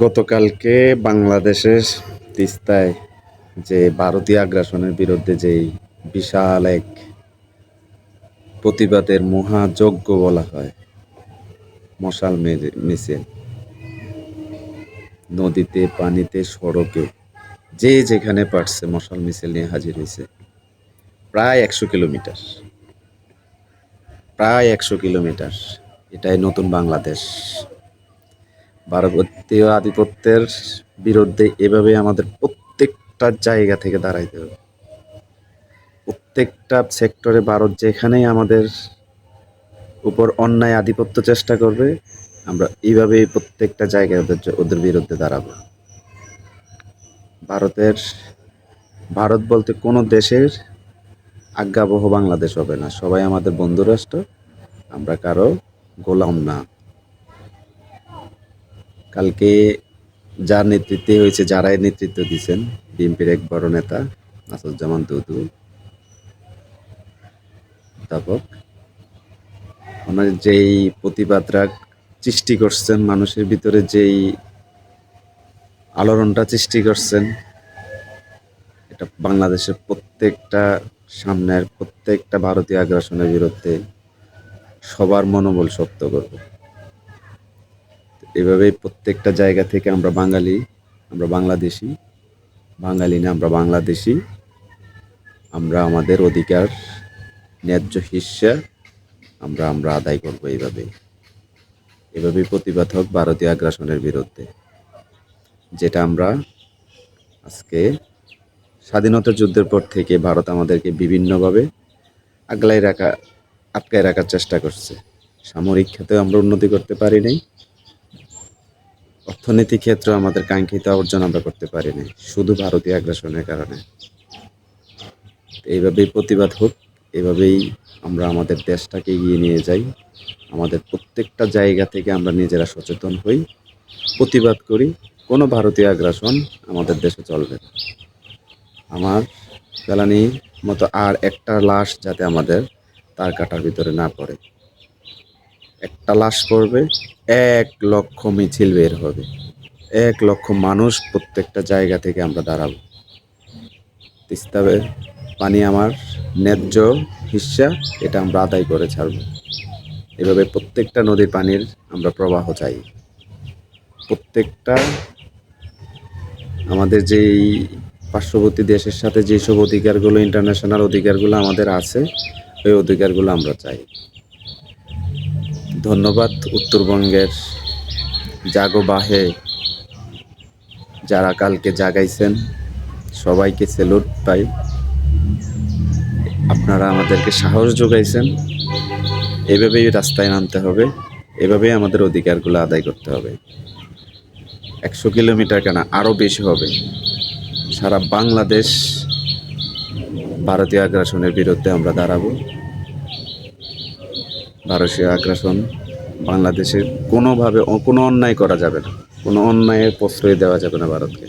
গতকালকে বাংলাদেশের তিস্তায় যে ভারতীয় আগ্রাসনের বিরুদ্ধে যেই বিশাল এক প্রতিবাদের মহাযজ্ঞ বলা হয়, মশাল মিছিল, নদীতে, পানিতে, সড়কে, যে যেখানে পারছে মশাল মিছিল নিয়ে হাজির হয়েছে, প্রায় একশো কিলোমিটার। প্রায় একশো কিলোমিটার। এটাই নতুন বাংলাদেশ। ভারতীয় আধিপত্যের বিরুদ্ধে এভাবে আমাদের প্রত্যেকটা জায়গা থেকে দাঁড়াইতে হবে। প্রত্যেকটা সেক্টরে ভারত যেখানেই আমাদের উপর অন্যায় আধিপত্য চেষ্টা করবে, আমরা এইভাবেই প্রত্যেকটা জায়গায় ওদের ওদের বিরুদ্ধে দাঁড়াবো। ভারতের, ভারত বলতে কোনো দেশের আজ্ঞাবহ বাংলাদেশ হবে না। সবাই আমাদের বন্ধু রাষ্ট্র আমরা কারও গোলাম না। কালকে যার নেতৃত্বে হয়েছে, যারাই নেতৃত্ব দিয়েছেন, বিএনপির এক বড় নেতা আসাদুজ্জামান দুদু। তারপর ওনার যেই প্রতিবাদরা সৃষ্টি করছেন, মানুষের ভিতরে যেই আলোড়নটা সৃষ্টি করছেন, এটা বাংলাদেশের প্রত্যেকটা সামনের, প্রত্যেকটা ভারতীয় আগ্রাসনের বিরুদ্ধে সবার মনোবল শক্ত করবে। এভাবেই প্রত্যেকটা জায়গা থেকে আমরা বাঙালি, আমরা বাংলাদেশি। বাঙালি না, আমরা বাংলাদেশি। আমরা আমাদের অধিকার, ন্যায্য হিস্সা আমরা আমরা আদায় করব এইভাবেই। এভাবেই প্রতিবাদ হোক ভারতীয় আগ্রাসনের বিরুদ্ধে। যেটা আমরা আজকে স্বাধীনতা যুদ্ধের পর থেকে ভারত আমাদেরকে বিভিন্নভাবে আগলাই রাখা, আটকায় রাখার চেষ্টা করছে। সামরিক ক্ষেত্রে আমরা উন্নতি করতে পারি নাই। অর্থনীতি ক্ষেত্রে আমাদের কাঙ্ক্ষিত অর্জন আমরা করতে পারিনি, শুধু ভারতীয় আগ্রাসনের কারণে। এইভাবেই প্রতিবাদ হোক এভাবেই আমরা আমাদের দেশটাকে এগিয়ে নিয়ে যাই, আমাদের প্রত্যেকটা জায়গা থেকে আমরা নিজেরা সচেতন হই, প্রতিবাদ করি, কোনো ভারতীয় আগ্রাসন আমাদের দেশে চলবে না। আমার জ্বালানির মতো আর একটা লাশ যাতে আমাদের তার কাটার ভিতরে না পড়ে। একটা লাশ পড়বে, এক লক্ষ মিছিল বের হবে। এক লক্ষ মানুষ প্রত্যেকটা জায়গা থেকে আমরা দাঁড়াবো। তিস্তাবে পানি আমার ন্যায্য হিস্সা এটা আমরা আদায় করে ছাড়ব। এভাবে প্রত্যেকটা নদীর পানির আমরা প্রবাহ চাই। প্রত্যেকটা আমাদের যেই পার্শ্ববর্তী দেশের সাথে যেসব অধিকারগুলো ইন্টারন্যাশনাল অধিকারগুলো আমাদের আছে, ওই অধিকারগুলো আমরা চাই। ধন্যবাদ উত্তরবঙ্গের জাগো বাহে যারা কালকে জাগাইছেন, সবাইকে সেলুট পাই। আপনারা আমাদেরকে সাহস যোগাইছেন। এভাবেই রাস্তায় নামতে হবে, এভাবেই আমাদের অধিকারগুলো আদায় করতে হবে। একশো কিলোমিটার কেন আরও বেশি হবে? সারা বাংলাদেশ ভারতীয় আগ্রাসনের বিরুদ্ধে আমরা দাঁড়াবো। ভারতীয় আগ্রাসন বাংলাদেশে কোনোভাবে কোনো অন্যায় করা যাবে না। কোনো অন্যায়ের প্রশ্রয় দেওয়া যাবে না ভারতকে।